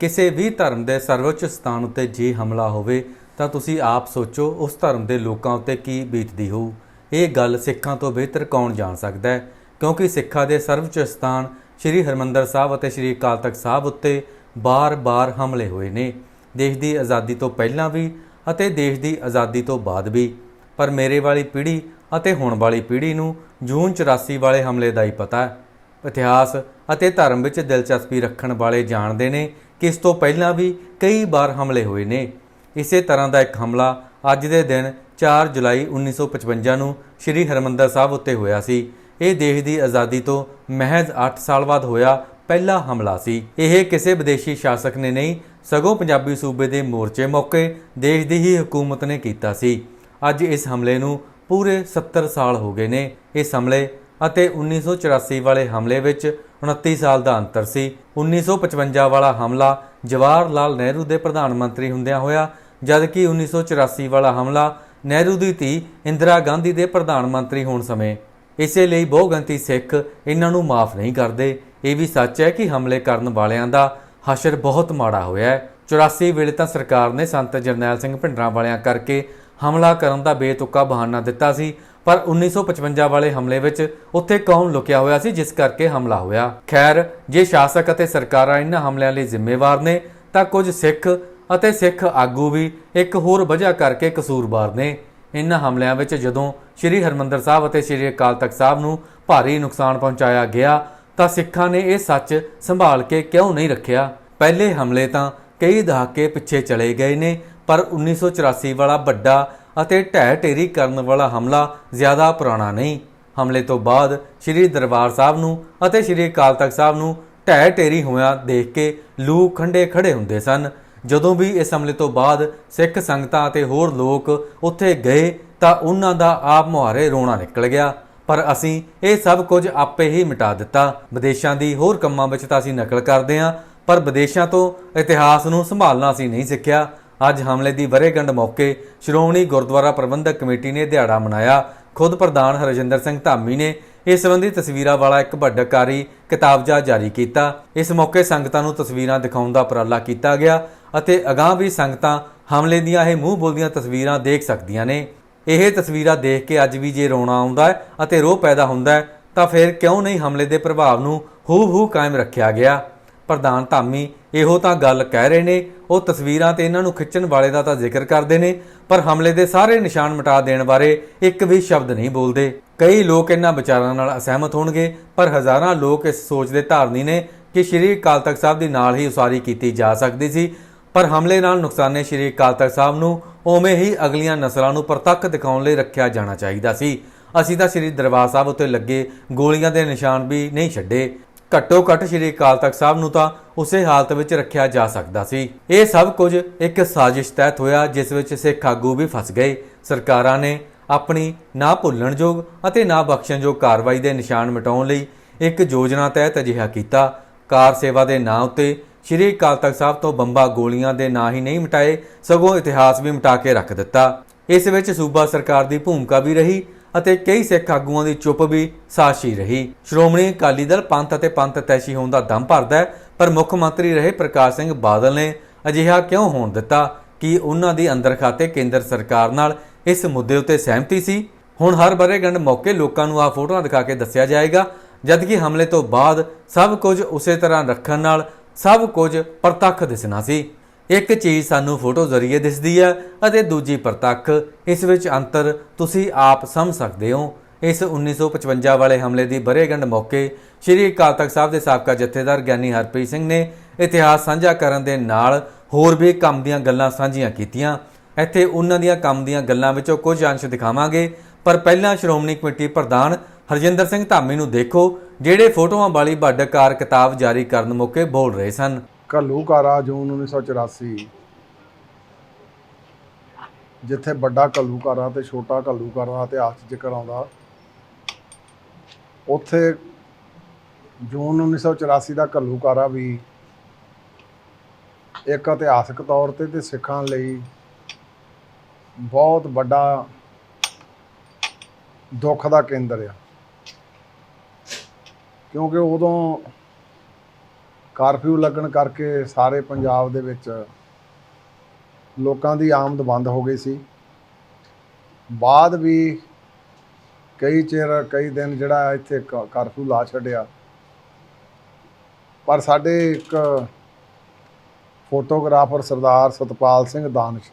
ਕਿਸੇ ਵੀ ਧਰਮ ਦੇ ਸਰਵਉੱਚ ਸਥਾਨ ਉੱਤੇ ਜੇ ਹਮਲਾ ਹੋਵੇ, ਤਾਂ ਤੁਸੀਂ ਆਪ ਸੋਚੋ ਉਸ ਧਰਮ ਦੇ ਲੋਕਾਂ ਉੱਤੇ ਕੀ ਬੀਤਦੀ ਹੋਊ। ਇਹ ਗੱਲ ਸਿੱਖਾਂ ਤੋਂ ਬਿਹਤਰ ਕੌਣ ਜਾਣ ਸਕਦਾ ਹੈ? ਕਿਉਂਕਿ ਸਿੱਖਾਂ ਦੇ ਸਰਵਉੱਚ ਸਥਾਨ ਸ੍ਰੀ ਹਰਮੰਦਰ ਸਾਹਿਬ ਅਤੇ ਸ੍ਰੀ ਅਕਾਲ ਤਖਤ ਸਾਹਿਬ ਉੱਤੇ ਬਾਰ-ਬਾਰ ਹਮਲੇ ਹੋਏ ਨੇ। ਦੇਸ਼ ਦੀ ਆਜ਼ਾਦੀ ਤੋਂ ਪਹਿਲਾਂ ਵੀ ਅਤੇ ਦੇਸ਼ ਦੀ ਆਜ਼ਾਦੀ ਤੋਂ ਬਾਅਦ ਵੀ। ਪਰ ਮੇਰੇ ਵਾਲੀ ਪੀੜ੍ਹੀ ਅਤੇ ਹੁਣ ਵਾਲੀ ਪੀੜ੍ਹੀ ਨੂੰ ਜੂਨ 84 ਵਾਲੇ ਹਮਲੇ ਦਾ ਹੀ ਪਤਾ ਹੈ। ਇਤਿਹਾਸ ਅਤੇ ਧਰਮ ਵਿੱਚ ਦਿਲਚਸਪੀ ਰੱਖਣ ਵਾਲੇ ਜਾਣਦੇ ਨੇ ਕਿ ਇਸ ਤੋਂ ਪਹਿਲਾਂ ਵੀ ਕਈ ਵਾਰ ਹਮਲੇ ਹੋਏ ਨੇ। ਇਸੇ ਤਰ੍ਹਾਂ ਦਾ ਇੱਕ ਹਮਲਾ ਅੱਜ ਦੇ ਦਿਨ 4 ਜੁਲਾਈ 1955 ਨੂੰ ਸ੍ਰੀ ਹਰਮੰਦਰ ਸਾਹਿਬ ਉੱਤੇ ਹੋਇਆ ਸੀ। ਇਹ ਦੇਸ਼ ਦੀ ਆਜ਼ਾਦੀ ਤੋਂ ਮਹਿਜ਼ 8 ਸਾਲ ਬਾਅਦ ਹੋਇਆ ਪਹਿਲਾ ਹਮਲਾ ਸੀ। ਇਹ ਕਿਸੇ ਵਿਦੇਸ਼ੀ ਸ਼ਾਸਕ ਨੇ ਨਹੀਂ, ਸਗੋਂ ਪੰਜਾਬੀ ਸੂਬੇ ਦੇ ਮੋਰਚੇ ਮੌਕੇ ਦੇਸ਼ ਦੀ ਹੀ ਹਕੂਮਤ ਨੇ ਕੀਤਾ ਸੀ। ਅੱਜ ਇਸ ਹਮਲੇ ਨੂੰ ਪੂਰੇ 70 ਸਾਲ ਹੋ ਗਏ ਨੇ। ਇਸ ਹਮਲੇ ਅਤੇ 1984 ਵਾਲੇ ਹਮਲੇ ਵਿੱਚ 29 ਸਾਲ ਦਾ ਅੰਤਰ ਸੀ। 1955 ਵਾਲਾ ਹਮਲਾ ਜਵਾਹਰ ਲਾਲ ਨਹਿਰੂ ਦੇ ਪ੍ਰਧਾਨ ਮੰਤਰੀ ਹੁੰਦਿਆਂ ਹੋਇਆ, ਜਦਕਿ 1984 ਵਾਲਾ ਹਮਲਾ ਨਹਿਰੂ ਦੀ ਧੀ ਇੰਦਰਾ ਗਾਂਧੀ ਦੇ ਪ੍ਰਧਾਨ ਮੰਤਰੀ ਹੋਣ ਸਮੇਂ। ਇਸੇ ਲਈ ਬਹੁਗਿਣਤੀ ਸਿੱਖ ਇਹਨਾਂ ਨੂੰ ਮਾਫ ਨਹੀਂ ਕਰਦੇ। ਇਹ ਵੀ ਸੱਚ ਹੈ ਕਿ ਹਮਲੇ ਕਰਨ ਵਾਲਿਆਂ ਦਾ ਹਸ਼ਰ ਬਹੁਤ ਮਾੜਾ ਹੋਇਆ ਹੈ। 84 ਵੇਲੇ ਤਾਂ ਸਰਕਾਰ ਨੇ ਸੰਤ ਜਰਨੈਲ ਸਿੰਘ ਭਿੰਡਰਾਂ ਵਾਲਿਆਂ ਕਰਕੇ ਹਮਲਾ ਕਰਨ ਦਾ ਬੇਤੁਕਾ ਬਹਾਨਾ ਦਿੱਤਾ ਸੀ। ਪਰ 1955 ਵਾਲੇ ਹਮਲੇ ਵਿੱਚ ਉੱਥੇ ਕੌਣ ਲੁਕਿਆ ਹੋਇਆ ਸੀ, ਜਿਸ ਕਰਕੇ ਹਮਲਾ ਹੋਇਆ? ਖੈਰ, ਜੇ ਸ਼ਾਸਕ ਅਤੇ ਸਰਕਾਰਾਂ ਇਹਨਾਂ ਹਮਲਿਆਂ ਲਈ ਜ਼ਿੰਮੇਵਾਰ ਨੇ, ਤਾਂ ਕੁਝ ਸਿੱਖ ਅਤੇ ਸਿੱਖ ਆਗੂ ਵੀ ਇੱਕ ਹੋਰ ਵਜ੍ਹਾ ਕਰਕੇ ਕਸੂਰਵਾਰ ਨੇ। ਇਨ੍ਹਾਂ ਹਮਲਿਆਂ ਵਿੱਚ ਜਦੋਂ ਸ੍ਰੀ ਹਰਮੰਦਰ ਸਾਹਿਬ ਅਤੇ ਸ੍ਰੀ ਅਕਾਲ ਤਖਤ ਸਾਹਿਬ ਨੂੰ ਭਾਰੀ ਨੁਕਸਾਨ ਪਹੁੰਚਾਇਆ ਗਿਆ, ਤਾਂ ਸਿੱਖਾਂ ਨੇ ਇਹ ਸੱਚ ਸੰਭਾਲ ਕੇ ਕਿਉਂ ਨਹੀਂ ਰੱਖਿਆ? ਪਹਿਲੇ ਹਮਲੇ ਤਾਂ ਕਈ ਦਹਾਕੇ ਪਿੱਛੇ ਚਲੇ ਗਏ ਨੇ, ਪਰ 1984 ਵਾਲਾ ਵੱਡਾ ਅਤੇ ਢਹਿ ਢੇਰੀ ਕਰਨ ਵਾਲਾ ਹਮਲਾ ਜ਼ਿਆਦਾ ਪੁਰਾਣਾ ਨਹੀਂ। ਹਮਲੇ ਤੋਂ ਬਾਅਦ ਸ੍ਰੀ ਦਰਬਾਰ ਸਾਹਿਬ ਨੂੰ ਅਤੇ ਸ੍ਰੀ ਅਕਾਲ ਤਖਤ ਸਾਹਿਬ ਨੂੰ ਢਹਿ ਢੇਰੀ ਹੋਇਆ ਦੇਖ ਕੇ ਲੂ ਖੰਡੇ ਖੜੇ ਹੁੰਦੇ ਸਨ। ਜਦੋਂ ਵੀ ਇਸ ਹਮਲੇ ਤੋਂ ਬਾਅਦ ਸਿੱਖ ਸੰਗਤਾਂ ਅਤੇ ਹੋਰ ਲੋਕ ਉੱਥੇ ਗਏ ਤਾਂ ਉਹਨਾਂ ਦਾ ਆਪ ਮੁਹਾਰੇ ਰੋਣਾ ਨਿਕਲ ਗਿਆ। ਪਰ ਅਸੀਂ ਇਹ ਸਭ ਕੁਝ ਆਪੇ ਹੀ ਮਿਟਾ ਦਿੱਤਾ। ਵਿਦੇਸ਼ਾਂ ਦੀ ਹੋਰ ਕੰਮਾਂ ਵਿੱਚ ਤਾਂ ਅਸੀਂ ਨਕਲ ਕਰਦੇ ਹਾਂ, ਪਰ ਵਿਦੇਸ਼ਾਂ ਤੋਂ ਇਤਿਹਾਸ ਨੂੰ ਸੰਭਾਲਣਾ ਅਸੀਂ ਨਹੀਂ ਸਿੱਖਿਆ। ਅੱਜ ਹਮਲੇ ਦੀ ਵਰ੍ਹੇਗੰਢ ਮੌਕੇ ਸ਼੍ਰੋਮਣੀ ਗੁਰਦੁਆਰਾ ਪ੍ਰਬੰਧਕ ਕਮੇਟੀ ਨੇ ਦਿਹਾੜਾ ਮਨਾਇਆ। ਖੁਦ ਪ੍ਰਧਾਨ ਹਰਜਿੰਦਰ ਸਿੰਘ ਧਾਮੀ ਨੇ ਇਸ ਸੰਬੰਧੀ ਤਸਵੀਰਾਂ ਵਾਲਾ ਇੱਕ ਵੱਡਕਾਰੀ ਕਿਤਾਬਜਾ ਜਾਰੀ ਕੀਤਾ। ਇਸ ਮੌਕੇ ਸੰਗਤਾਂ ਨੂੰ ਤਸਵੀਰਾਂ ਦਿਖਾਉਣ ਦਾ ਉਪਰਾਲਾ ਕੀਤਾ ਗਿਆ ਅਤੇ ਅਗਾਂਹ ਵੀ ਸੰਗਤਾਂ ਹਮਲੇ ਦੀਆਂ ਇਹ ਮੂੰਹ ਬੋਲਦੀਆਂ ਤਸਵੀਰਾਂ ਦੇਖ ਸਕਦੀਆਂ ਨੇ। ਇਹ ਤਸਵੀਰਾਂ ਦੇਖ ਕੇ ਅੱਜ ਵੀ ਜੇ ਰੋਣਾ ਆਉਂਦਾ ਹੈ ਅਤੇ ਰੋਹ ਪੈਦਾ ਹੁੰਦਾ ਹੈ ਤਾਂ ਫਿਰ ਕਿਉਂ ਨਹੀਂ ਹਮਲੇ ਦੇ ਪ੍ਰਭਾਵ ਨੂੰ ਹੂ-ਹੂ ਕਾਇਮ ਰੱਖਿਆ ਗਿਆ? ਪ੍ਰਧਾਨ ਧਾਮੀ ਇਹੋ ਤਾਂ ਗੱਲ ਕਹਿ ਰਹੇ ਨੇ, ਉਹ ਤਸਵੀਰਾਂ ਤੇ ਇਹਨਾਂ ਨੂੰ ਖਿੱਚਣ ਵਾਲੇ ਦਾ ਤਾਂ ਜ਼ਿਕਰ ਕਰਦੇ ਨੇ, ਪਰ ਹਮਲੇ ਦੇ ਸਾਰੇ ਨਿਸ਼ਾਨ ਮਿਟਾ ਦੇਣ ਬਾਰੇ ਇੱਕ ਵੀ ਸ਼ਬਦ ਨਹੀਂ ਬੋਲਦੇ। ਕਈ ਲੋਕ ਇਹਨਾਂ ਵਿਚਾਰਾਂ ਨਾਲ ਅਸਹਿਮਤ ਹੋਣਗੇ, ਪਰ ਹਜ਼ਾਰਾਂ ਲੋਕ ਇਸ ਸੋਚ ਦੇ ਧਾਰਨੀ ਨੇ ਕਿ ਸ਼੍ਰੀ ਅਕਾਲ ਤਖਤ ਸਾਹਿਬ ਦੀ ਨਾਲ ਹੀ ਉਸਾਰੀ ਕੀਤੀ ਜਾ ਸਕਦੀ ਸੀ। ਪਰ ਹਮਲੇ ਨਾਲ ਨੁਕਸਾਨੇ ਸ਼੍ਰੀ ਅਕਾਲ ਤਖਤ ਸਾਹਿਬ ਨੂੰ ਉਵੇਂ ਹੀ ਅਗਲੀਆਂ ਨਸਲਾਂ ਨੂੰ ਪ੍ਰਤੱਖ ਦਿਖਾਉਣ ਲਈ ਰੱਖਿਆ ਜਾਣਾ ਚਾਹੀਦਾ ਸੀ। ਅਸੀਂ ਤਾਂ ਸ਼੍ਰੀ ਦਰਬਾਰ ਸਾਹਿਬ ਉੱਤੇ ਲੱਗੇ ਗੋਲੀਆਂ ਦੇ ਨਿਸ਼ਾਨ ਵੀ ਨਹੀਂ ਛੱਡੇ। ਘੱਟੋ ਘੱਟ ਸ਼੍ਰੀ ਅਕਾਲ ਤਖਤ ਸਾਹਿਬ ਨੂੰ ਤਾਂ ਉਸੇ ਹਾਲਤ ਵਿੱਚ ਰੱਖਿਆ ਜਾ ਸਕਦਾ ਸੀ। ਇਹ ਸਭ ਕੁਝ ਇੱਕ ਸਾਜ਼ਿਸ਼ ਤਹਿਤ ਹੋਇਆ, ਜਿਸ ਵਿੱਚ ਸਿੱਖ ਆਗੂ ਵੀ ਫਸ ਗਏ। ਸਰਕਾਰਾਂ ਨੇ ਆਪਣੀ ਨਾ ਭੁੱਲਣਯੋਗ ਅਤੇ ਨਾ ਬਖਸ਼ਣਯੋਗ ਕਾਰਵਾਈ ਦੇ ਨਿਸ਼ਾਨ ਮਿਟਾਉਣ ਲਈ ਇੱਕ ਯੋਜਨਾ ਤਹਿਤ ਅਜਿਹਾ ਕੀਤਾ। ਕਾਰ ਸੇਵਾ ਦੇ ਨਾਂ ਉੱਤੇ ਸ਼੍ਰੀ ਅਕਾਲ ਤਖਤ ਸਾਹਿਬ ਤੋਂ ਬੰਬਾ ਗੋਲੀਆਂ ਦੇ ਨਾਂ ਹੀ ਨਹੀਂ ਮਿਟਾਏ, ਸਗੋਂ ਇਤਿਹਾਸ ਵੀ ਮਿਟਾ ਕੇ ਰੱਖ ਦਿੱਤਾ। ਇਸ ਵਿੱਚ ਸੂਬਾ ਸਰਕਾਰ ਦੀ ਭੂਮਿਕਾ ਵੀ ਰਹੀ ਅਤੇ ਕਈ ਸਿੱਖ ਆਗੂਆਂ ਦੀ ਚੁੱਪ ਵੀ ਸਾਸ਼ੀ ਰਹੀ। ਸ਼੍ਰੋਮਣੀ ਅਕਾਲੀ ਦਲ ਪੰਥ ਅਤੇ ਪੰਥ ਤੈਸ਼ੀ ਹੋਣ ਦਾ ਦਮ ਭਰਦਾ ਹੈ, ਪਰ ਮੁੱਖ ਮੰਤਰੀ ਰਹੇ ਪ੍ਰਕਾਸ਼ ਸਿੰਘ ਬਾਦਲ ਨੇ ਅਜਿਹਾ ਕਿਉਂ ਹੋਣ ਦਿੱਤਾ? ਕਿ ਉਹਨਾਂ ਦੀ ਅੰਦਰ ਖਾਤੇ ਕੇਂਦਰ ਸਰਕਾਰ ਨਾਲ ਇਸ ਮੁੱਦੇ ਉੱਤੇ ਸਹਿਮਤੀ ਸੀ? ਹੁਣ ਹਰ ਬਰੇਗੰਡ ਮੌਕੇ ਲੋਕਾਂ ਨੂੰ ਆ ਫੋਟੋਆਂ ਦਿਖਾ ਕੇ ਦੱਸਿਆ ਜਾਏਗਾ, ਜਦਕਿ ਹਮਲੇ ਤੋਂ ਬਾਅਦ ਸਭ ਕੁਝ ਉਸੇ ਤਰ੍ਹਾਂ ਰੱਖਣ ਨਾਲ ਸਭ ਕੁਝ ਪ੍ਰਤੱਖ ਦਿਸਣਾ ਸੀ। ਇੱਕ ਚੀਜ਼ ਸਾਨੂੰ ਫੋਟੋ ਜ਼ਰੀਏ ਦਿਸਦੀ ਹੈ ਅਤੇ ਦੂਜੀ ਪ੍ਰਤੱਖ, ਇਸ ਵਿੱਚ ਅੰਤਰ ਤੁਸੀਂ ਆਪ ਸਮਝ ਸਕਦੇ ਹੋ। ਇਸ 1955 ਵਾਲੇ ਹਮਲੇ ਦੀ ਬਰੇਗੰਡ ਮੌਕੇ ਸ਼੍ਰੀ ਅਕਾਲ ਤਖਤ ਸਾਹਿਬ ਦੇ ਸਾਬਕਾ ਜਥੇਦਾਰ ਗਿਆਨੀ ਹਰਪ੍ਰੀਤ ਸਿੰਘ ਨੇ ਇਤਿਹਾਸ ਸਾਂਝਾ ਕਰਨ ਦੇ ਨਾਲ ਹੋਰ ਵੀ ਕੰਮ ਦੀਆਂ ਗੱਲਾਂ ਸਾਂਝੀਆਂ ਕੀਤੀਆਂ। ਇੱਥੇ ਉਹਨਾਂ ਦੀਆਂ ਕੰਮ ਦੀਆਂ ਗੱਲਾਂ ਵਿੱਚੋਂ ਕੁਝ ਅੰਸ਼ ਦਿਖਾਵਾਂਗੇ, ਪਰ ਪਹਿਲਾਂ ਸ਼੍ਰੋਮਣੀ ਕਮੇਟੀ ਪ੍ਰਧਾਨ ਹਰਜਿੰਦਰ ਸਿੰਘ ਧਾਮੀ ਨੂੰ ਦੇਖੋ, ਜਿਹੜੇ ਫੋਟੋਆਂ ਵਾਲੀ ਵੱਡਕਾਰ ਕਿਤਾਬ ਜਾਰੀ ਕਰਨ ਮੌਕੇ ਬੋਲ ਰਹੇ ਸਨ। ਘੱਲੂਕਾਰਾ ਜੂਨ 1984 ਜਿੱਥੇ ਵੱਡਾ ਘੱਲੂਘਾਰਾ ਤੇ ਛੋਟਾ ਘੱਲੂਕਾਰਾ ਦਾ ਇਤਿਹਾਸ ਜ਼ਿਕਰ ਆਉਂਦਾ। ਉੱਥੇ ਜੂਨ 1984 ਦਾ ਘੱਲੂਕਾਰਾ ਵੀ ਇੱਕ ਇਤਿਹਾਸਕ ਤੌਰ ਤੇ ਤੇ ਸਿੱਖਾਂ ਲਈ ਬਹੁਤ ਵੱਡਾ ਦੁੱਖ ਦਾ ਕੇਂਦਰ ਆ। ਕਿਉਂਕਿ ਉਦੋਂ ਕਰਫਿਊ ਲੱਗਣ ਕਰਕੇ ਸਾਰੇ ਪੰਜਾਬ ਦੇ ਵਿੱਚ ਲੋਕਾਂ ਦੀ ਆਮਦ ਬੰਦ ਹੋ ਗਈ ਸੀ। ਬਾਅਦ ਵੀ ਕਈ ਚਿਰ, ਕਈ ਦਿਨ ਜਿਹੜਾ ਇੱਥੇ ਕ- ਕਰਫਿਊ ਲਾ ਛੱਡਿਆ। ਪਰ ਸਾਡੇ ਇੱਕ ਫੋਟੋਗ੍ਰਾਫਰ ਸਰਦਾਰ ਸਤਪਾਲ ਸਿੰਘ ਦਾਨਸ਼,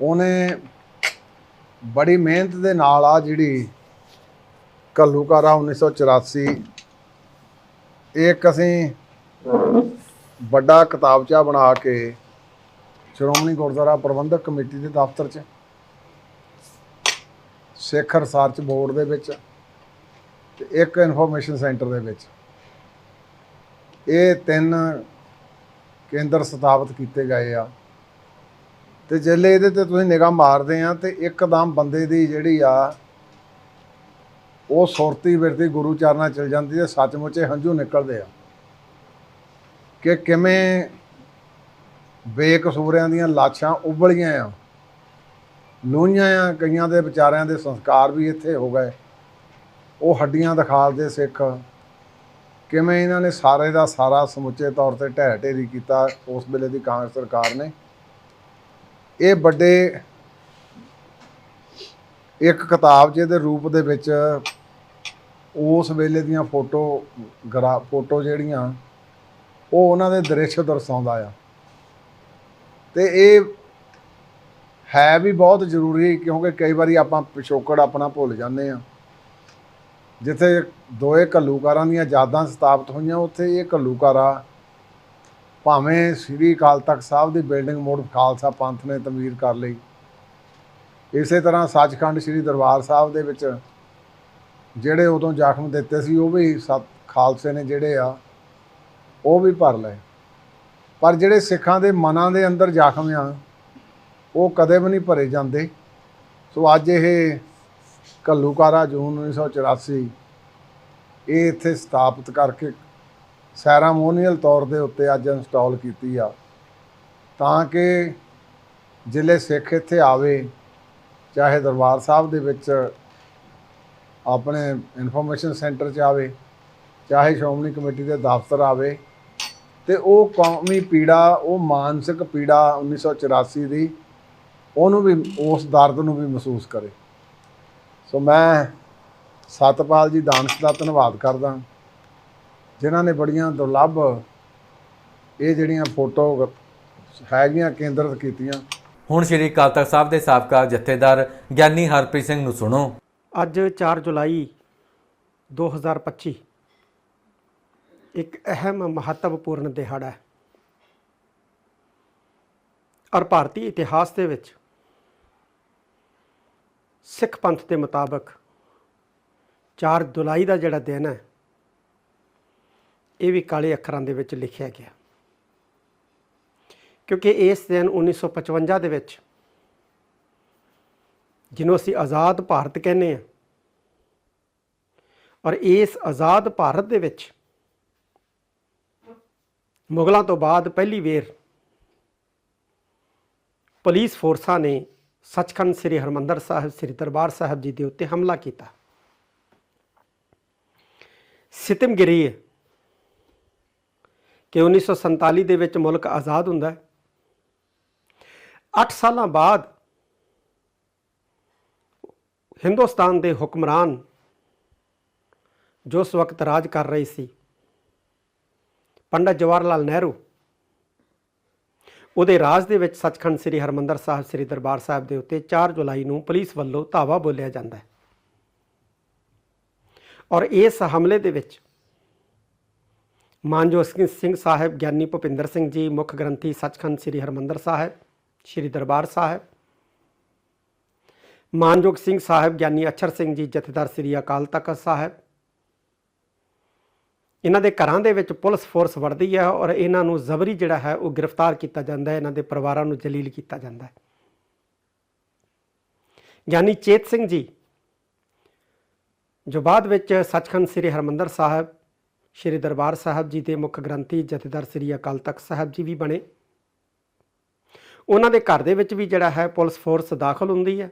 ਉਹਨੇ ਬੜੀ ਮਿਹਨਤ ਦੇ ਨਾਲ ਆ ਜਿਹੜੀ ਘੱਲੂਕਾਰਾ 1984 ਇੱਕ ਅਸੀਂ ਵੱਡਾ ਕਿਤਾਬਚਾ ਬਣਾ ਕੇ ਸ਼੍ਰੋਮਣੀ ਗੁਰਦੁਆਰਾ ਪ੍ਰਬੰਧਕ ਕਮੇਟੀ ਦੇ ਦਫ਼ਤਰ 'ਚ, ਸਿੱਖ ਰਿਸਰਚ ਬੋਰਡ ਦੇ ਵਿੱਚ ਤੇ ਇੱਕ ਇਨਫੋਰਮੇਸ਼ਨ ਸੈਂਟਰ ਦੇ ਵਿੱਚ। ਇਹ ਤਿੰਨ ਕੇਂਦਰ ਸਥਾਪਿਤ ਕੀਤੇ ਗਏ ਆ। ਤੇ ਜਿੱਲੇ ਇਹਦੇ ਤੇ ਤੁਸੀਂ ਨਿਗਾਹ ਮਾਰਦੇ ਆ ਤੇ ਇੱਕਦਮ ਬੰਦੇ ਦੀ ਜਿਹੜੀ ਆ ਉਹ ਸੁਰਤੀ ਬਿਰਤੀ ਗੁਰੂ ਚਰਨਾਂ ਚਲ ਜਾਂਦੀ ਹੈ, ਸੱਚਮੁੱਚ ਹੰਝੂ ਨਿਕਲਦੇ ਆ। ਕਿ ਕਿਵੇਂ ਬੇਕਸੂਰਿਆਂ ਦੀਆਂ ਲਾਸ਼ਾਂ ਉਬਲੀਆਂ ਆ, ਲੋਹੀਆਂ ਆ, ਕਈਆਂ ਦੇ ਵਿਚਾਰਿਆਂ ਦੇ ਸੰਸਕਾਰ ਵੀ ਇੱਥੇ ਹੋ ਗਏ। ਉਹ ਹੱਡੀਆਂ ਦਿਖਾਲਦੇ ਸਿੱਖ, ਕਿਵੇਂ ਇਹਨਾਂ ਨੇ ਸਾਰੇ ਦਾ ਸਾਰਾ ਸਮੁੱਚੇ ਤੌਰ ਤੇ ਢਹਿ ਢੇਰੀ ਕੀਤਾ ਉਸ ਵੇਲੇ ਦੀ ਕਾਂਗਰਸ ਸਰਕਾਰ ਨੇ। ਇਹ ਵੱਡੇ ਇੱਕ ਕਿਤਾਬ ਜਿਹਦੇ ਰੂਪ ਦੇ ਵਿੱਚ ਉਸ ਵੇਲੇ ਦੀਆਂ ਫੋਟੋ ਗਰਾ ਫੋਟੋ ਜਿਹੜੀਆਂ, ਉਹ ਉਹਨਾਂ ਦੇ ਦ੍ਰਿਸ਼ ਦਰਸਾਉਂਦਾ ਆ। ਤੇ ਇਹ ਹੈ ਵੀ ਬਹੁਤ ਜ਼ਰੂਰੀ ਕਿਉਂਕਿ ਕਈ ਵਾਰੀ ਆਪਾਂ ਪਿਛੋਕੜ ਆਪਣਾ ਭੁੱਲ ਜਾਂਦੇ ਆ ਜਿੱਥੇ ਦੋਏ ਘੱਲੂਕਾਰਾਂ ਦੀਆਂ ਯਾਦਾਂ ਸਥਾਪਿਤ ਹੋਈਆਂ, ਉੱਥੇ ਇਹ ਘੱਲੂਕਾਰਾ ਭਾਵੇਂ ਸ੍ਰੀ ਅਕਾਲ ਤਖਤ ਸਾਹਿਬ ਦੀ ਬਿਲਡਿੰਗ ਮੁੜ ਖਾਲਸਾ ਪੰਥ ਨੇ ਤਮੀਰ ਕਰ ਲਈ। ਇਸੇ ਤਰ੍ਹਾਂ ਸੱਚਖੰਡ ਸ੍ਰੀ ਦਰਬਾਰ ਸਾਹਿਬ ਦੇ ਵਿੱਚ ਜਿਹੜੇ ਉਦੋਂ ਜ਼ਖਮ ਦਿੱਤੇ ਸੀ, ਉਹ ਵੀ ਸਤ ਖਾਲਸੇ ਨੇ ਜਿਹੜੇ ਆ, ਉਹ ਵੀ ਭਰ ਲਏ। ਪਰ ਜਿਹੜੇ ਸਿੱਖਾਂ ਦੇ ਮਨਾਂ ਦੇ ਅੰਦਰ ਜ਼ਖਮ ਆ, ਉਹ ਕਦੇ ਵੀ ਨਹੀਂ ਭਰੇ ਜਾਂਦੇ। ਸੋ ਅੱਜ ਇਹ ਘੱਲੂਕਾਰਾ ਜੂਨ 1984 ਇਹ ਇੱਥੇ ਸਥਾਪਿਤ ਕਰਕੇ ਸੈਰਾਮੋਨੀਅਲ ਤੌਰ ਦੇ ਉੱਤੇ ਅੱਜ ਇੰਸਟਾਲ ਕੀਤੀ ਆ। ਤਾਂ ਕਿ ਜ਼ਿਲ੍ਹੇ ਸਿੱਖ ਇੱਥੇ ਆਵੇ, ਚਾਹੇ ਦਰਬਾਰ ਸਾਹਿਬ ਦੇ ਵਿੱਚ ਆਪਣੇ ਇਨਫੋਰਮੇਸ਼ਨ ਸੈਂਟਰ 'ਚ ਆਵੇ, ਚਾਹੇ ਸ਼੍ਰੋਮਣੀ ਕਮੇਟੀ ਦੇ ਦਫ਼ਤਰ ਆਵੇ, ਤੇ ਉਹ ਕੌਮੀ ਪੀੜਾ, ਉਹ ਮਾਨਸਿਕ ਪੀੜਾ 1984 ਦੀ, ਉਹਨੂੰ ਵੀ, ਉਸ ਦਰਦ ਨੂੰ ਵੀ ਮਹਿਸੂਸ ਕਰੇ। ਸੋ ਮੈਂ ਸਤਪਾਲ ਜੀ ਦਾਨਸ਼ ਦਾ ਧੰਨਵਾਦ ਕਰਦਾ ਜਿਨ੍ਹਾਂ ਨੇ ਬੜੀਆਂ ਦੁਰਲੱਭ ਇਹ ਜਿਹੜੀਆਂ ਫੋਟੋ ਹੈਗੀਆਂ ਕੇਂਦਰਿਤ ਕੀਤੀਆਂ। ਹੁਣ ਸ਼੍ਰੀ ਅਕਾਲ ਤਖਤ ਸਾਹਿਬ ਦੇ ਸਾਬਕਾ ਜਥੇਦਾਰ ਗਿਆਨੀ ਹਰਪ੍ਰੀਤ ਸਿੰਘ ਨੂੰ ਸੁਣੋ। ਅੱਜ 4 ਜੁਲਾਈ 2025 ਇੱਕ ਅਹਿਮ ਮਹੱਤਵਪੂਰਨ ਦਿਹਾੜਾ ਹੈ। ਔਰ ਭਾਰਤੀ ਇਤਿਹਾਸ ਦੇ ਵਿੱਚ ਸਿੱਖ ਪੰਥ ਦੇ ਮੁਤਾਬਕ 4 ਜੁਲਾਈ ਦਾ ਜਿਹੜਾ ਦਿਨ ਹੈ, ਇਹ ਵੀ ਕਾਲੇ ਅੱਖਰਾਂ ਦੇ ਵਿੱਚ ਲਿਖਿਆ ਗਿਆ। ਕਿਉਂਕਿ ਇਸ ਦਿਨ 1955 ਦੇ ਵਿੱਚ ਜਿਹਨੂੰ ਅਸੀਂ ਆਜ਼ਾਦ ਭਾਰਤ ਕਹਿੰਦੇ ਆ ਔਰ ਇਸ ਆਜ਼ਾਦ ਭਾਰਤ ਦੇ ਵਿੱਚ ਮੁਗਲਾਂ ਤੋਂ ਬਾਅਦ ਪਹਿਲੀ ਵੇਰ ਪੁਲਿਸ ਫੋਰਸਾਂ ਨੇ ਸੱਚਖੰਡ ਸ੍ਰੀ ਹਰਮੰਦਰ ਸਾਹਿਬ, ਸ੍ਰੀ ਦਰਬਾਰ ਸਾਹਿਬ ਜੀ ਦੇ ਉੱਤੇ ਹਮਲਾ ਕੀਤਾ। ਸਿਤਮਗਿਰੀ ਹੈ ਕਿ 1947 ਦੇ ਵਿੱਚ ਮੁਲਕ ਆਜ਼ਾਦ ਹੁੰਦਾ ਹੈ। 8 ਸਾਲਾਂ ਬਾਅਦ ਹਿੰਦੁਸਤਾਨ ਦੇ ਹੁਕਮਰਾਨ ਜੋ ਉਸ ਵਕਤ ਰਾਜ ਕਰ ਰਹੇ ਸੀ, ਪੰਡਤ ਜਵਾਹਰ ਲਾਲ ਨਹਿਰੂ, ਉਹਦੇ ਰਾਜ ਦੇ ਵਿੱਚ ਸੱਚਖੰਡ ਸ੍ਰੀ ਹਰਮੰਦਰ ਸਾਹਿਬ, ਸ੍ਰੀ ਦਰਬਾਰ ਸਾਹਿਬ ਦੇ ਉੱਤੇ 4 ਜੁਲਾਈ ਨੂੰ ਪੁਲਿਸ ਵੱਲੋਂ ਧਾਵਾ ਬੋਲਿਆ ਜਾਂਦਾ ਹੈ। ਔਰ ਇਸ ਹਮਲੇ ਦੇ ਵਿੱਚ ਮਾਨਜੋ ਸਿੰਘ ਸਾਹਿਬ ਗਿਆਨੀ ਭੁਪਿੰਦਰ ਸਿੰਘ ਜੀ, ਮੁੱਖ ਗ੍ਰੰਥੀ ਸੱਚਖੰਡ ਸ੍ਰੀ ਹਰਮੰਦਰ ਸਾਹਿਬ, ਸ੍ਰੀ ਦਰਬਾਰ ਸਾਹਿਬ ਮਾਨਯੋਗ ਸਿੰਘ ਸਾਹਿਬ, ਗਿਆਨੀ ਅਛਰ ਸਿੰਘ ਜੀ, ਜਥੇਦਾਰ ਸ੍ਰੀ ਅਕਾਲ ਤਖਤ ਸਾਹਿਬ। ਇਹਨਾਂ ਦੇ ਘਰਾਂ ਦੇ ਵਿੱਚ ਪੁਲਿਸ ਫੋਰਸ ਵੜਦੀ ਹੈ ਔਰ ਇਹਨਾਂ ਨੂੰ ਜ਼ਬਰੀ ਜਿਹੜਾ ਹੈ ਉਹ ਗ੍ਰਿਫਤਾਰ ਕੀਤਾ ਜਾਂਦਾ ਹੈ, ਇਹਨਾਂ ਦੇ ਪਰਿਵਾਰਾਂ ਨੂੰ ਜਲੀਲ ਕੀਤਾ ਜਾਂਦਾ ਹੈ। ਗਿਆਨੀ ਚੇਤ ਸਿੰਘ ਜੀ, ਜੋ ਬਾਅਦ ਵਿੱਚ ਸੱਚਖੰਡ ਸ੍ਰੀ ਹਰਮੰਦਰ ਸਾਹਿਬ, ਸ੍ਰੀ ਦਰਬਾਰ ਸਾਹਿਬ ਜੀ ਦੇ ਮੁੱਖ ਗ੍ਰੰਥੀ, ਜਥੇਦਾਰ ਸ੍ਰੀ ਅਕਾਲ ਤਖਤ ਸਾਹਿਬ ਜੀ ਵੀ ਬਣੇ। ਉਹਨਾਂ ਦੇ ਘਰ ਦੇ ਵਿੱਚ ਵੀ ਜਿਹੜਾ ਹੈ ਪੁਲਿਸ ਫੋਰਸ ਦਾਖਲ ਹੁੰਦੀ ਹੈ।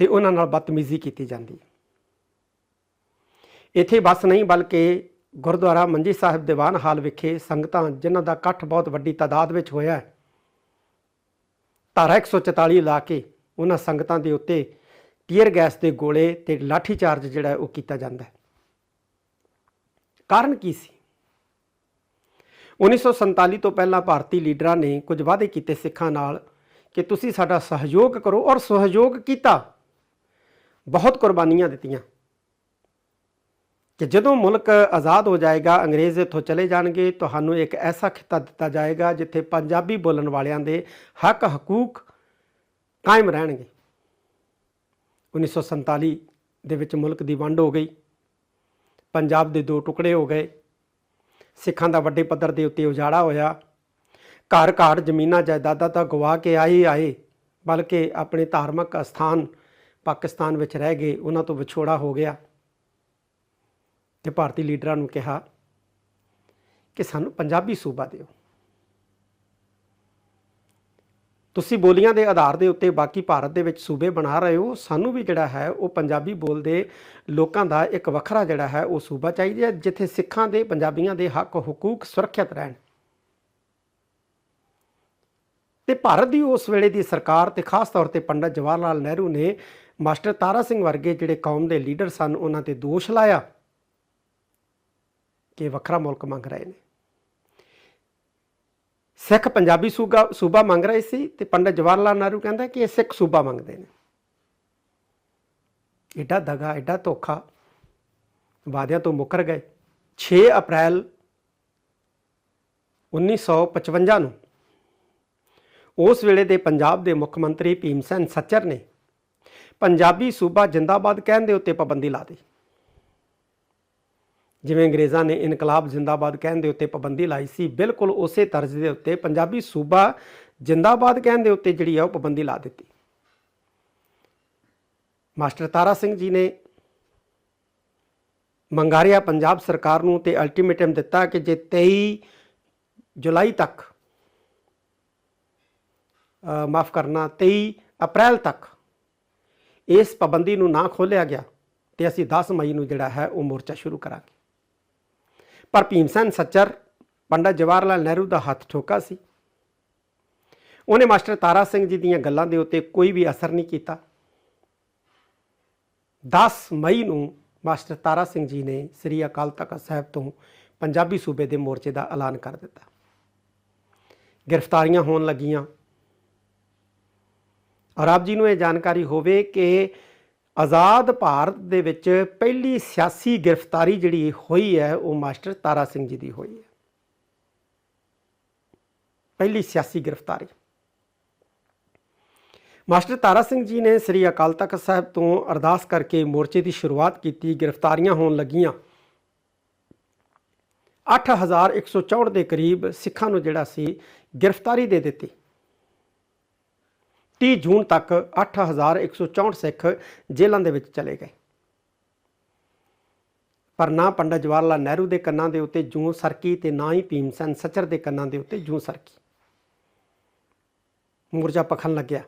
ਤੇ ਉਹਨਾਂ ਨਾਲ ਬਦਤਮੀਜ਼ੀ ਕੀਤੀ ਜਾਂਦੀ। ਹੈ ਇੱਥੇ ਬਸ ਨਹੀਂ ਬਲਕਿ ਗੁਰਦੁਆਰਾ ਮੰਜੀ ਸਾਹਿਬ ਦੀਵਾਨ ਹਾਲ ਵਿਖੇ ਸੰਗਤਾਂ ਜਿਨ੍ਹਾਂ ਦਾ ਇਕੱਠ ਬਹੁਤ ਵੱਡੀ ਤਾਦਾਦ ਵਿੱਚ ਹੋਇਆ ਹੈ। ਧਾਰਾ 144 ਲਾ ਕੇ ਉਹਨਾਂ ਸੰਗਤਾਂ ਦੇ ਉੱਤੇ ਟੀਅਰ ਗੈਸ ਦੇ ਗੋਲੇ ਤੇ ਲਾਠੀ ਚਾਰਜ ਜਿਹੜਾ ਉਹ ਕੀਤਾ ਜਾਂਦਾ ਹੈ। ਕਾਰਨ ਕੀ ਸੀ? 1947 ਤੋਂ ਪਹਿਲਾਂ ਭਾਰਤੀ ਲੀਡਰਾਂ ਨੇ ਕੁਝ ਵਾਅਦੇ ਕੀਤੇ ਸਿੱਖਾਂ ਨਾਲ ਕਿ ਤੁਸੀਂ ਸਾਡਾ ਸਹਿਯੋਗ ਕਰੋ ਔਰ ਸਹਿਯੋਗ ਕੀਤਾ। ਬਹੁਤ ਕੁਰਬਾਨੀਆਂ ਦਿੱਤੀਆਂ। ਕਿ ਜਦੋਂ ਮੁਲਕ ਆਜ਼ਾਦ ਹੋ ਜਾਏਗਾ, ਅੰਗਰੇਜ਼ ਇੱਥੋਂ ਚਲੇ ਜਾਣਗੇ, ਤੁਹਾਨੂੰ ਇੱਕ ਐਸਾ ਖਿੱਤਾ ਦਿੱਤਾ ਜਾਏਗਾ ਜਿੱਥੇ ਪੰਜਾਬੀ ਬੋਲਣ ਵਾਲਿਆਂ ਦੇ ਹੱਕ, ਹਕੂਕ ਕਾਇਮ ਰਹਿਣਗੇ। 1947 ਦੇ ਵਿੱਚ ਮੁਲਕ ਦੀ ਵੰਡ ਹੋ ਗਈ। ਪੰਜਾਬ ਦੇ ਦੋ ਟੁਕੜੇ ਹੋ ਗਏ। ਸਿੱਖਾਂ ਦਾ ਵੱਡੇ ਪੱਧਰ ਦੇ ਉੱਤੇ ਉਜਾੜਾ ਹੋਇਆ। ਘਰ ਘਰ ਜ਼ਮੀਨਾਂ ਜਾਇਦਾਦਾਂ ਤਾਂ ਗਵਾ ਕੇ ਆਏ ਆਏ ਬਲਕਿ ਆਪਣੇ ਧਾਰਮਿਕ ਅਸਥਾਨ ਪਾਕਿਸਤਾਨ ਵਿੱਚ ਰਹਿ ਗਏ, ਉਹਨਾਂ ਤੋਂ ਵਿਛੋੜਾ ਹੋ ਗਿਆ ਤੇ ਭਾਰਤੀ ਲੀਡਰਾਂ ਨੂੰ ਕਿਹਾ ਕਿ ਸਾਨੂੰ ਪੰਜਾਬੀ ਸੂਬਾ ਦਿਓ। ਤੁਸੀਂ ਬੋਲੀਆਂ ਦੇ ਆਧਾਰ ਦੇ ਉੱਤੇ ਬਾਕੀ ਭਾਰਤ ਦੇ ਵਿੱਚ ਸੂਬੇ ਬਣਾ ਰਹੇ ਹੋ, ਸਾਨੂੰ ਵੀ ਜਿਹੜਾ ਹੈ ਉਹ ਪੰਜਾਬੀ ਬੋਲਦੇ ਲੋਕਾਂ ਦਾ ਇੱਕ ਵੱਖਰਾ ਜਿਹੜਾ ਹੈ ਉਹ ਸੂਬਾ ਚਾਹੀਦਾ ਹੈ, ਜਿੱਥੇ ਸਿੱਖਾਂ ਦੇ, ਪੰਜਾਬੀਆਂ ਦੇ ਹੱਕ, ਹਕੂਕ ਸੁਰੱਖਿਅਤ ਰਹਿਣ। ਤੇ ਭਾਰਤ ਦੀ ਉਸ ਵੇਲੇ ਦੀ ਸਰਕਾਰ ਤੇ ਖਾਸ ਤੌਰ ਤੇ ਪੰਡਤ ਜਵਾਹਰ ਲਾਲ ਨਹਿਰੂ ਨੇ ਮਾਸਟਰ ਤਾਰਾ ਸਿੰਘ ਵਰਗੇ ਜਿਹੜੇ ਕੌਮ ਦੇ ਲੀਡਰ ਸਨ, ਉਹਨਾਂ ਤੇ ਦੋਸ਼ ਲਾਇਆ ਕਿ ਵੱਖਰਾ ਮੁਲਕ ਮੰਗ ਰਹੇ ਨੇ। ਸਿੱਖ ਪੰਜਾਬੀ ਸੂਬਾ ਸੂਬਾ ਮੰਗ ਰਹੇ ਸੀ ਤੇ ਪੰਡਤ ਜਵਾਹਰ ਲਾਲ ਨਹਿਰੂ ਕਹਿੰਦਾ ਕਿ ਇਹ ਸਿੱਖ ਸੂਬਾ ਮੰਗਦੇ ਨੇ। ਐਡਾ ਦਗਾ ਐਡਾ ਧੋਖਾ ਵਾਅਦਿਆਂ ਤੋਂ ਮੁੱਕਰ ਗਏ। 6 ਅਪ੍ਰੈਲ 1955 ਨੂੰ ਉਸ ਵੇਲੇ ਦੇ ਪੰਜਾਬ ਦੇ ਮੁੱਖ ਮੰਤਰੀ ਭੀਮ ਸੈਨ ਸੱਚਰ ਨੇ ਪੰਜਾਬੀ ਸੂਬਾ ਜਿੰਦਾਬਾਦ ਕਹਿਣ ਦੇ ਉੱਤੇ ਪਾਬੰਦੀ ਲਾ ਦਿੱਤੀ। ਜਿਵੇਂ ਅੰਗਰੇਜ਼ਾਂ ਨੇ ਇਨਕਲਾਬ ਜਿੰਦਾਬਾਦ ਕਹਿਣ ਦੇ ਉੱਤੇ ਪਾਬੰਦੀ ਲਾਈ ਸੀ, ਬਿਲਕੁਲ ਉਸੇ ਤਰਜ਼ ਦੇ ਉੱਤੇ ਪੰਜਾਬੀ ਸੂਬਾ ਜਿੰਦਾਬਾਦ ਕਹਿਣ ਦੇ ਉੱਤੇ ਜਿਹੜੀ ਆ ਉਹ ਪਾਬੰਦੀ ਲਾ ਦਿੱਤੀ। ਮਾਸਟਰ ਤਾਰਾ ਸਿੰਘ ਜੀ ਨੇ ਮੰਗਾਰਿਆ ਪੰਜਾਬ ਸਰਕਾਰ ਨੂੰ ਤੇ ਅਲਟੀਮੇਟਮ ਦਿੱਤਾ ਕਿ ਜੇ 23 ਜੁਲਾਈ ਤੱਕ ਮਾਫ ਕਰਨਾ 23 ਅਪ੍ਰੈਲ ਤੱਕ ਇਸ ਪਾਬੰਦੀ ਨੂੰ ਨਾ ਖੋਲਿਆ ਗਿਆ ਤੇ ਅਸੀਂ 10 ਮਈ ਨੂੰ ਜਿਹੜਾ ਹੈ ਉਹ ਮੋਰਚਾ ਸ਼ੁਰੂ ਕਰਾਂਗੇ। ਪਰ ਭੀਮਸੈਨ ਸੱਚਰ ਪੰਡਤ ਜਵਾਹਰ ਲਾਲ ਨਹਿਰੂ ਦਾ ਹੱਥ ਠੋਕਾ ਸੀ। ਉਹਨੇ ਮਾਸਟਰ ਤਾਰਾ ਸਿੰਘ ਜੀ ਦੀਆਂ ਗੱਲਾਂ ਦੇ ਉੱਤੇ ਕੋਈ ਵੀ ਅਸਰ ਨਹੀਂ ਕੀਤਾ। 10 ਮਈ ਨੂੰ ਮਾਸਟਰ ਤਾਰਾ ਸਿੰਘ ਜੀ ਨੇ ਸ੍ਰੀ ਅਕਾਲ ਤਖਤ ਸਾਹਿਬ ਤੋਂ ਪੰਜਾਬੀ ਸੂਬੇ ਦੇ ਮੋਰਚੇ ਦਾ ਐਲਾਨ ਕਰ ਦਿੱਤਾ। ਗ੍ਰਿਫਤਾਰੀਆਂ ਹੋਣ ਲੱਗੀਆਂ। ਔਰ ਆਪ ਜੀ ਨੂੰ ਇਹ ਜਾਣਕਾਰੀ ਹੋਵੇ ਕਿ ਆਜ਼ਾਦ ਭਾਰਤ ਦੇ ਵਿੱਚ ਪਹਿਲੀ ਸਿਆਸੀ ਗ੍ਰਿਫਤਾਰੀ ਜਿਹੜੀ ਹੋਈ ਹੈ, ਉਹ ਮਾਸਟਰ ਤਾਰਾ ਸਿੰਘ ਜੀ ਦੀ ਹੋਈ ਹੈ। ਪਹਿਲੀ ਸਿਆਸੀ ਗ੍ਰਿਫਤਾਰੀ। ਮਾਸਟਰ ਤਾਰਾ ਸਿੰਘ ਜੀ ਨੇ ਸ੍ਰੀ ਅਕਾਲ ਤਖਤ ਸਾਹਿਬ ਤੋਂ ਅਰਦਾਸ ਕਰਕੇ ਮੋਰਚੇ ਦੀ ਸ਼ੁਰੂਆਤ ਕੀਤੀ, ਗ੍ਰਿਫਤਾਰੀਆਂ ਹੋਣ ਲੱਗੀਆਂ। 8164 ਦੇ ਕਰੀਬ ਸਿੱਖਾਂ ਨੂੰ ਜਿਹੜਾ ਸੀ, ਗ੍ਰਿਫਤਾਰੀ ਦੇ ਦਿੱਤੀ। 30 ਜੂਨ ਤੱਕ 8164 ਸਿੱਖ ਜੇਲ੍ਹਾਂ ਦੇ ਵਿੱਚ ਚਲੇ ਗਏ। ਪਰ ਨਾ ਪੰਡਤ ਜਵਾਹਰ ਲਾਲ ਨਹਿਰੂ ਦੇ ਕੰਨਾਂ ਦੇ ਉੱਤੇ ਜੂੰ ਸਰਕੀ ਤੇ ਨਾ ਹੀ ਭੀਮ ਸੈਨ ਸੱਚਰ ਦੇ ਕੰਨਾਂ ਦੇ ਉੱਤੇ ਜੂੰ ਸਰਕੀ। ਮੋਰਚਾ ਪਖਣ ਲੱਗਿਆ।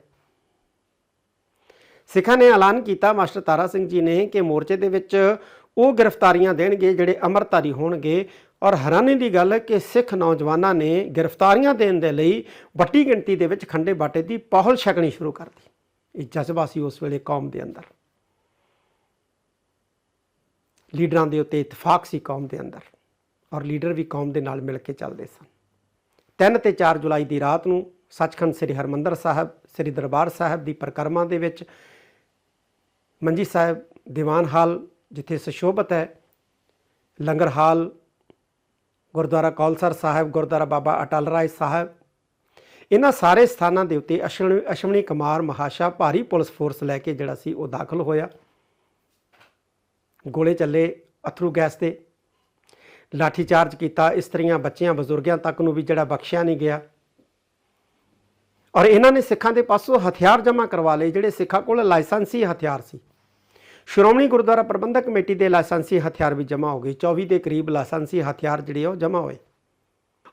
ਸਿੱਖਾਂ ਨੇ ਐਲਾਨ ਕੀਤਾ, ਮਾਸਟਰ ਤਾਰਾ ਸਿੰਘ ਜੀ ਨੇ, ਕਿ ਮੋਰਚੇ ਦੇ ਵਿੱਚ ਉਹ ਗ੍ਰਿਫਤਾਰੀਆਂ ਦੇਣਗੇ ਜਿਹੜੇ ਅੰਮ੍ਰਿਤਧਾਰੀ ਹੋਣਗੇ। ਔਰ ਹੈਰਾਨੀ ਦੀ ਗੱਲ ਕਿ ਸਿੱਖ ਨੌਜਵਾਨਾਂ ਨੇ ਗ੍ਰਿਫਤਾਰੀਆਂ ਦੇਣ ਦੇ ਲਈ ਵੱਡੀ ਗਿਣਤੀ ਦੇ ਵਿੱਚ ਖੰਡੇ ਬਾਟੇ ਦੀ ਪਹੁਲ ਛਕਣੀ ਸ਼ੁਰੂ ਕਰ ਦਿੱਤੀ। ਇਹ ਜਜ਼ਬਾ ਸੀ ਉਸ ਵੇਲੇ ਕੌਮ ਦੇ ਅੰਦਰ। ਲੀਡਰਾਂ ਦੇ ਉੱਤੇ ਇਤਫਾਕ ਸੀ ਕੌਮ ਦੇ ਅੰਦਰ ਔਰ ਲੀਡਰ ਵੀ ਕੌਮ ਦੇ ਨਾਲ ਮਿਲ ਕੇ ਚੱਲਦੇ ਸਨ। 3 ਤੇ 4 ਜੁਲਾਈ ਦੀ ਰਾਤ ਨੂੰ ਸੱਚਖੰਡ ਸ੍ਰੀ ਹਰਮੰਦਰ ਸਾਹਿਬ, ਸ੍ਰੀ ਦਰਬਾਰ ਸਾਹਿਬ ਦੀ ਪਰਿਕਰਮਾ ਦੇ ਵਿੱਚ ਮੰਜੀ ਸਾਹਿਬ ਦੀਵਾਨ ਹਾਲ, ਜਿੱਥੇ ਸੁਸ਼ੋਭਤ ਹੈ, ਲੰਗਰ ਹਾਲ ਗੁਰਦੁਆਰਾ ਕੌਲਸਰ ਸਾਹਿਬ, ਗੁਰਦੁਆਰਾ ਬਾਬਾ ਅਟਲ ਰਾਏ ਸਾਹਿਬ। ਇਹਨਾਂ ਸਾਰੇ ਸਥਾਨਾਂ ਦੇ ਉੱਤੇ ਅਸ਼ਵਨੀ ਅਸ਼ਵਨੀ ਕੁਮਾਰ ਮਹਾਸ਼ਾ ਭਾਰੀ ਪੁਲਿਸ ਫੋਰਸ ਲੈ ਕੇ ਜਿਹੜਾ ਸੀ ਉਹ ਦਾਖਲ ਹੋਇਆ। ਗੋਲੇ ਚੱਲੇ ਅਥਰੂ ਗੈਸ ਤੇ। ਲਾਠੀ ਚਾਰਜ ਕੀਤਾ ਇਸਤਰੀਆਂ ਬੱਚਿਆਂ, ਬਜ਼ੁਰਗਾਂ ਤੱਕ ਨੂੰ ਵੀ ਜਿਹੜਾ ਬਖਸ਼ਿਆ ਨਹੀਂ ਗਿਆ। ਔਰ ਇਹਨਾਂ ਨੇ ਸਿੱਖਾਂ ਦੇ ਪਾਸੋਂ ਹਥਿਆਰ ਜਮ੍ਹਾਂ ਕਰਵਾ ਲਏ, ਜਿਹੜੇ ਸਿੱਖਾਂ ਕੋਲ ਲਾਇਸੈਂਸੀ ਹਥਿਆਰ ਸੀ। ਸ਼੍ਰੋਮਣੀ ਗੁਰਦੁਆਰਾ ਪ੍ਰਬੰਧਕ ਕਮੇਟੀ ਦੇ ਲਾਇਸੈਂਸੀ ਹਥਿਆਰ ਵੀ ਜਮ੍ਹਾਂ ਹੋ ਗਏ। 24 ਦੇ ਕਰੀਬ ਲਾਇਸੈਂਸੀ ਹਥਿਆਰ ਜਿਹੜੇ ਆ ਉਹ ਜਮ੍ਹਾਂ ਹੋਏ।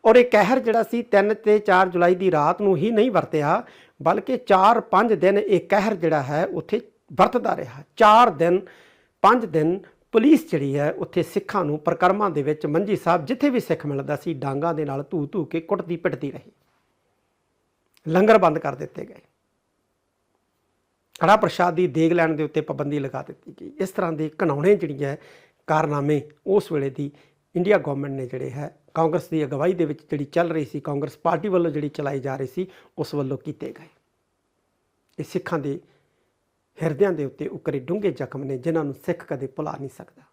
ਔਰ ਇਹ ਕਹਿਰ ਜਿਹੜਾ ਸੀ 3 ਤੇ 4 ਜੁਲਾਈ ਦੀ ਰਾਤ ਨੂੰ ਹੀ ਨਹੀਂ ਵਰਤਿਆ, ਬਲਕਿ 4-5 ਦਿਨ ਇਹ ਕਹਿਰ ਜਿਹੜਾ ਹੈ ਉੱਥੇ ਵਰਤਦਾ ਰਿਹਾ। 4 ਦਿਨ 5 ਦਿਨ ਪੁਲਿਸ ਜਿਹੜੀ ਹੈ ਉੱਥੇ ਸਿੱਖਾਂ ਨੂੰ ਪ੍ਰਕਰਮਾਂ ਦੇ ਵਿੱਚ ਮੰਜੀ ਸਾਹਿਬ ਜਿੱਥੇ ਵੀ ਸਿੱਖ ਮਿਲਦਾ ਸੀ, ਡਾਂਗਾਂ ਦੇ ਨਾਲ ਧੂ ਧੂ ਕੇ ਕੁੱਟਦੀ ਪਿੱਟਦੀ ਰਹੀ। ਲੰਗਰ ਬੰਦ ਕਰ ਦਿੱਤੇ ਗਏ। ਕੜਾ ਪ੍ਰਸ਼ਾਦ ਦੀ ਦੇਗ ਲੈਣ ਦੇ ਉੱਤੇ ਪਾਬੰਦੀ ਲਗਾ ਦਿੱਤੀ ਗਈ। ਇਸ ਤਰ੍ਹਾਂ ਦੇ ਘਿਨਾਉਣੇ ਜਿਹੜੀਆਂ ਹੈ ਕਾਰਨਾਮੇ ਉਸ ਵੇਲੇ ਦੀ ਇੰਡੀਆ ਗਵਰਨਮੈਂਟ ਨੇ ਜਿਹੜੇ ਹੈ, ਕਾਂਗਰਸ ਦੀ ਅਗਵਾਈ ਦੇ ਵਿੱਚ ਜਿਹੜੀ ਚੱਲ ਰਹੀ ਸੀ, ਕਾਂਗਰਸ ਪਾਰਟੀ ਵੱਲੋਂ ਜਿਹੜੀ ਚਲਾਈ ਜਾ ਰਹੀ ਸੀ, ਉਸ ਵੱਲੋਂ ਕੀਤੇ ਗਏ। ਇਹ ਸਿੱਖਾਂ ਦੇ ਹਿਰਦਿਆਂ ਦੇ ਉੱਤੇ ਉਕਰੇ ਡੂੰਘੇ ਜ਼ਖਮ ਨੇ, ਜਿਨ੍ਹਾਂ ਨੂੰ ਸਿੱਖ ਕਦੇ ਭੁਲਾ ਨਹੀਂ ਸਕਦਾ।